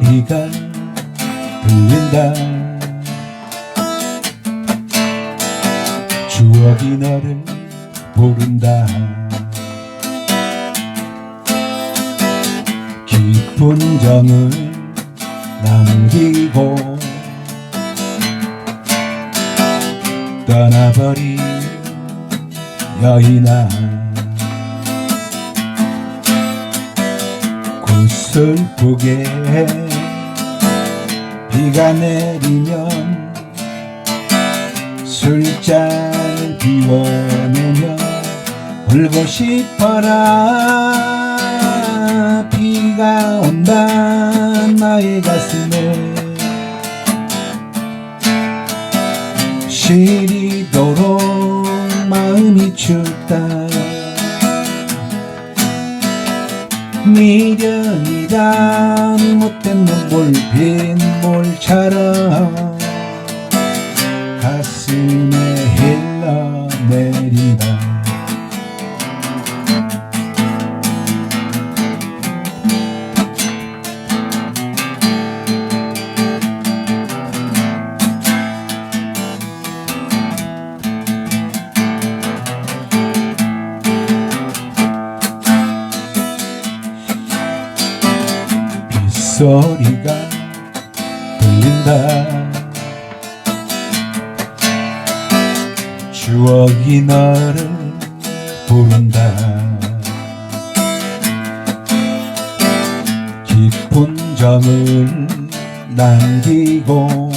빗소리가 들린다. 추억이 너를 부른다. 깊은 정을 남기고 떠나버린 여인아. 구슬프게 비가 내리면 술잔 비워내며 울고 싶어라. 비가 온다 나의 가슴에 시리도록 마음이 춥다 미련이란 못된 눈물 빗물처럼 소리가 들린다. 추억이 너를 부른다. 깊은 정을 남기고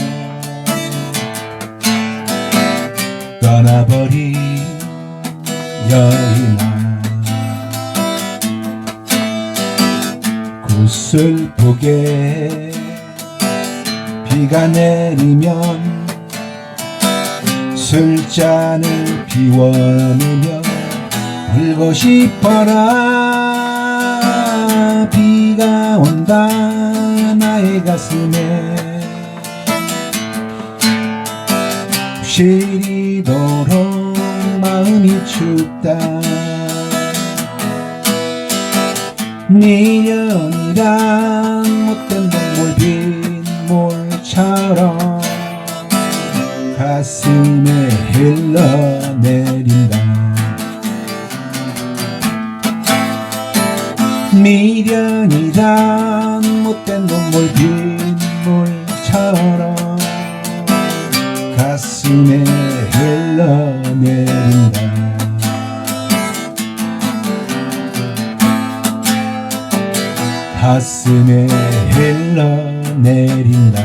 떠나버린 여인아 구슬프게. 비가 내리면 술잔을 비워내며 울고 싶어라. 비가 온다 나의 가슴에. 시리도록 마음이 춥다 미련이란 못된 눈물 빗물처럼 가슴에 흘러내린다. 미련이란 못된 눈물 빗물처럼 가슴에 흘러내린다 가슴에 흘러내린다